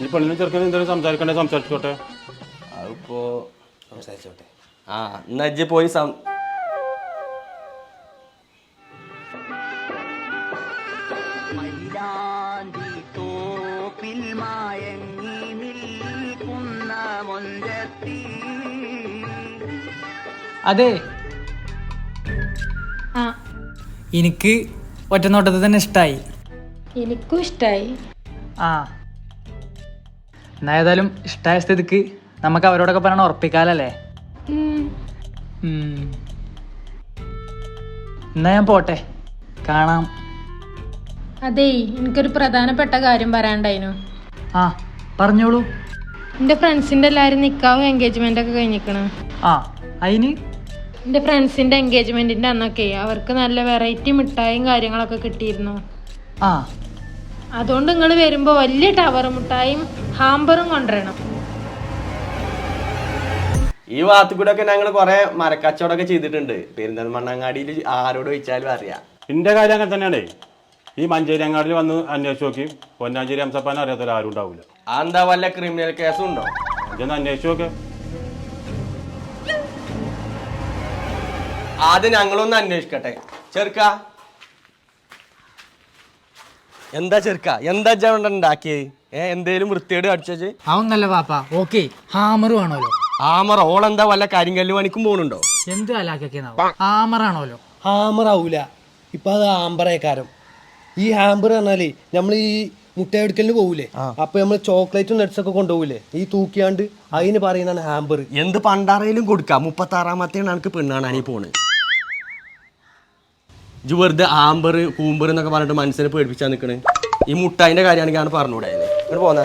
പെണ്ണിനും ചെറുക്കനും എന്തെങ്കിലും സംസാരിക്കണ്ടേ? സംസാരിച്ചോട്ടെ. അതിപ്പോ സംസാരിച്ചോട്ടെ. ആ എന്നാ ഇജ്ജ് പോയി സം അതെ. ആ. എനിക്ക് ഒറ്റനോട്ടത്തിൽ തന്നെ ഇഷ്ടായി. എനിക്കും ഇഷ്ടായി. ആ. എന്നാ ഏതായാലും ഇഷ്ടമായ സ്ഥിതിക്ക് നമുക്ക് അവരോടൊക്കെ പറയണം ഉറപ്പിക്കാലല്ലേ. എന്നാ ഞാൻ പോട്ടെ. കാണാം. അതേ എനിക്കൊരു പ്രധാനപ്പെട്ട കാര്യം പറയാണ്ടായിരുന്നു ആ പറഞ്ഞോളൂ. എന്റെ ഫ്രണ്ട്സിന്റെ എല്ലാവരും നിൽക്കാവും എൻഗേജ്മെന്റ് ഒക്കെ കഴിഞ്ഞിരിക്കണം. ആ അതിന് എന്റെ ഫ്രണ്ട്സിന്റെ എൻഗേജ്മെന്റിന്റെ അന്നൊക്കെ അവർക്ക് നല്ല വെറൈറ്റി മിഠായും കാര്യങ്ങളൊക്കെ കിട്ടിയിരുന്നു. ആ അതുകൊണ്ട് നിങ്ങൾ വരുമ്പോൾ വലിയ ടവർ മുട്ടായും ഹാമ്പറും കൊണ്ടുവരണം. ഈ ഭാഗത്തു കൂടെ ഒക്കെ ഞങ്ങൾ കുറെ മരക്കച്ചവടമൊക്കെ ചെയ്തിട്ടുണ്ട്. പെരിന്തൽമണ്ണങ്ങാടിയിൽ ആരോട് ചോദിച്ചാലും അറിയാം. എന്റെ കാര്യം അങ്ങനെ തന്നെയാണേ. ഈ മഞ്ചേരി അങ്ങാടിയിൽ വന്ന് അന്വേഷിച്ച് നോക്കി. പൊന്നാഞ്ചേരി അംസപ്പാൻ അറിയാത്തവരെ ആരും ഉണ്ടാവില്ല ആ എന്താ വല്ല ക്രിമിനൽ കേസും ഉണ്ടോ? ഇതൊന്ന് അന്വേഷിച്ച് നോക്കെ. ആദ്യം ഞങ്ങളൊന്ന് അന്വേഷിക്കട്ടെ. ചെറുക്ക. എന്താ ചെറുക്ക? എന്താ ജവണ്ട ഉണ്ടാക്കിയത് ഏ എന്തേലും വൃത്തിയോട് അടിച്ചു അവന്നല്ല പാപ്പ. ഓക്കെ ഹാമർ വേണമല്ലോ. ഹാമർ ഓളെന്താ വല്ല കരിങ്കല്ല് പണിക്കും പോണുണ്ടോ? എന്ത് കലാക്കൊക്കെ ഹാമർ ആണോലോ? ഹാമർ ആവൂല. ഇപ്പൊ അത് ആമ്പറേക്കാരം ഈ ഹാമ്പർ പറഞ്ഞാൽ നമ്മൾ ഈ മുട്ടയെടുക്കലിന് പോകൂലേ അപ്പൊ നമ്മൾ ചോക്ലേറ്റും നട്ട്സ് ഒക്കെ കൊണ്ടുപോകൂലേ ഈ തൂക്കിയാണ്ട് അതിന് പറയുന്നതാണ് ഹാമ്പർ. എന്ത് പണ്ടാറയിലും കൊടുക്കാം. മുപ്പത്തി ആറാമത്തെയാണ് എനിക്ക് പെണ്ണാണ് അനി പോണ് ഇജ് വെറുതെ ആമ്പർ കൂമ്പർ എന്നൊക്കെ പറഞ്ഞിട്ട് മനസ്സിനെ പേടിപ്പിച്ചാൽ നിൽക്കണേ ഈ മുട്ടായിന്റെ കാര്യമാണെങ്കിൽ ആണ് പറഞ്ഞുകൂടെ ഇങ്ങോട്ട് പോന്നെ.